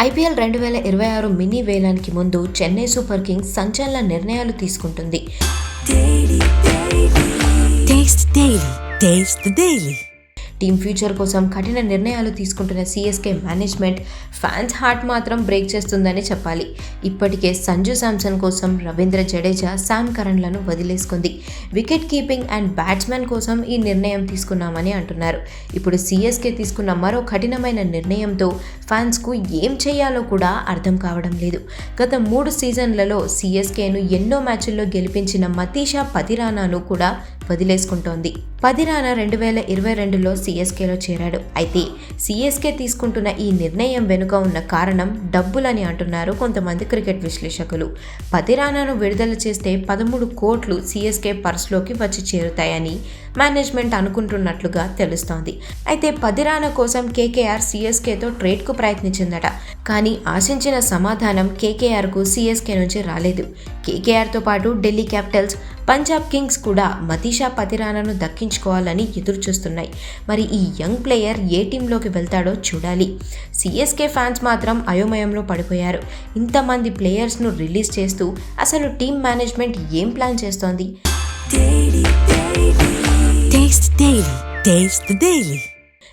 IPL రెండు వేల ఇరవై ఆరు మినీ వేలానికి ముందు చెన్నై సూపర్ కింగ్స్ సంచలన నిర్ణయాలు తీసుకుంటుంది. టీం ఫ్యూచర్ కోసం కఠిన నిర్ణయాలు తీసుకుంటున్న సిఎస్కే మేనేజ్మెంట్ ఫ్యాన్స్ హార్ట్ మాత్రం బ్రేక్ చేస్తుందని చెప్పాలి. ఇప్పటికే సంజు శాంసన్ కోసం రవీంద్ర జడేజా శామ్ కరణ్లను వదిలేసుకుంది. వికెట్ కీపింగ్ అండ్ బ్యాట్స్మెన్ కోసం ఈ నిర్ణయం తీసుకున్నామని అంటున్నారు. ఇప్పుడు సిఎస్కే తీసుకున్న మరో కఠినమైన నిర్ణయంతో ఫ్యాన్స్కు ఏం చేయాలో కూడా అర్థం కావడం లేదు. గత మూడు సీజన్లలో సిఎస్కేను ఎన్నో మ్యాచ్ల్లో గెలిపించిన మతీషా పతిరానాను కూడా వదిలేసుకుంటోంది. పదిరాన రెండు వేల ఇరవై రెండులో సిఎస్కేలో చేరాడు. అయితే సిఎస్కే తీసుకుంటున్న ఈ నిర్ణయం వెనుక ఉన్న కారణం డబ్బులని అంటున్నారు కొంతమంది క్రికెట్ విశ్లేషకులు. పతిరానాను విడుదల చేస్తే పదమూడు కోట్లు సిఎస్కే పర్స్లోకి వచ్చి చేరుతాయని మేనేజ్మెంట్ అనుకుంటున్నట్లుగా తెలుస్తోంది. అయితే పదిరాన కోసం కేకేఆర్ సిఎస్కేతో ట్రేడ్కు ప్రయత్నించిందట. కానీ ఆశించిన సమాధానం కేకేఆర్కు సిఎస్కే నుంచి రాలేదు. కేకేఆర్తో పాటు ఢిల్లీ క్యాపిటల్స్ పంజాబ్ కింగ్స్ కూడా మతీషా పతిరానాను దక్కించుకోవాలని ఎదురు చూస్తున్నాయి మరి ఈ యంగ్ ప్లేయర్ ఏ టీంలోకి వెళ్తాడో చూడాలి. సిఎస్కే ఫ్యాన్స్ మాత్రం అయోమయంలో పడిపోయారు. ఇంతమంది ప్లేయర్స్ను రిలీజ్ చేస్తూ అసలు టీం మేనేజ్మెంట్ ఏం ప్లాన్ చేస్తోంది.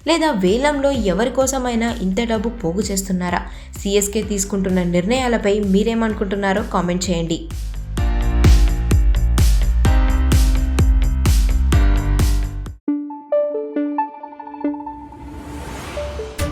లేదా వేలంలో ఎవరి కోసమైనా ఇంత డబ్బు పోగు చేస్తున్నారా? సిఎస్కే తీసుకుంటున్న నిర్ణయాలపై మీరేమనుకుంటున్నారో కామెంట్ చేయండి.